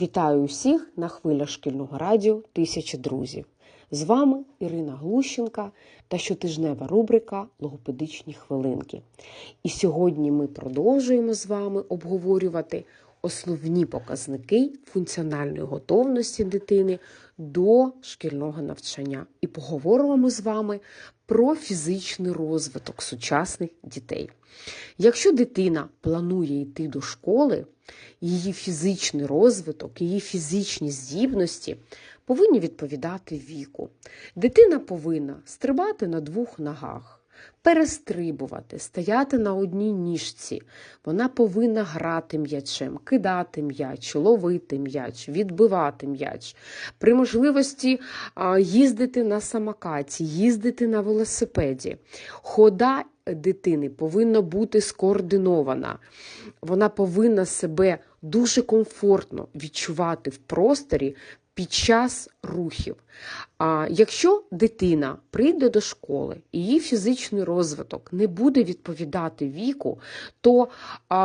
Вітаю усіх на хвилях шкільного радіо Тисячі друзів. З вами Ірина Глущенка та щотижнева рубрика Логопедичні хвилинки. І сьогодні ми продовжуємо з вами обговорювати основні показники функціональної готовності дитини до шкільного навчання. І поговоримо з вами про фізичний розвиток сучасних дітей. Якщо дитина планує йти до школи, її фізичний розвиток, її фізичні здібності повинні відповідати віку. Дитина повинна стрибати на двох ногах, перестрибувати, стояти на одній ніжці. Вона повинна грати м'ячем, кидати м'яч, ловити м'яч, відбивати м'яч. При можливості їздити на самокаті, їздити на велосипеді. Хода дитини повинна бути скоординована. Вона повинна себе дуже комфортно відчувати в просторі під час рухів. А якщо дитина прийде до школи і її фізичний розвиток не буде відповідати віку, то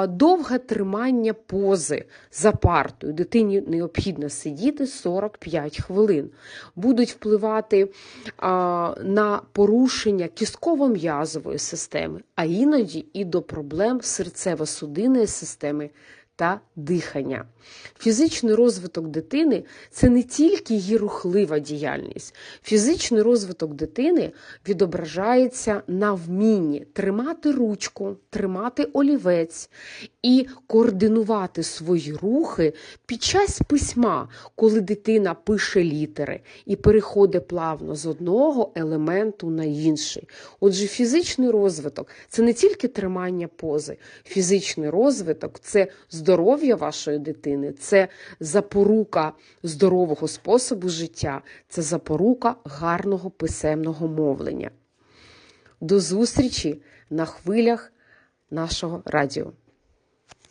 довге тримання пози за партою дитині необхідно сидіти 45 хвилин, будуть впливати на порушення кістково-м'язової системи, а іноді і до проблем серцево-судинної системи та дихання. Фізичний розвиток дитини це не тільки її рухлива діяльність. Фізичний розвиток дитини відображається на вмінні тримати ручку, тримати олівець і координувати свої рухи під час письма, коли дитина пише літери і переходить плавно з одного елементу на інший. Отже, фізичний розвиток це не тільки тримання пози, фізичний розвиток це здоров'я вашої дитини, це запорука здорового способу життя, це запорука гарного писемного мовлення. До зустрічі на хвилях нашого радіо.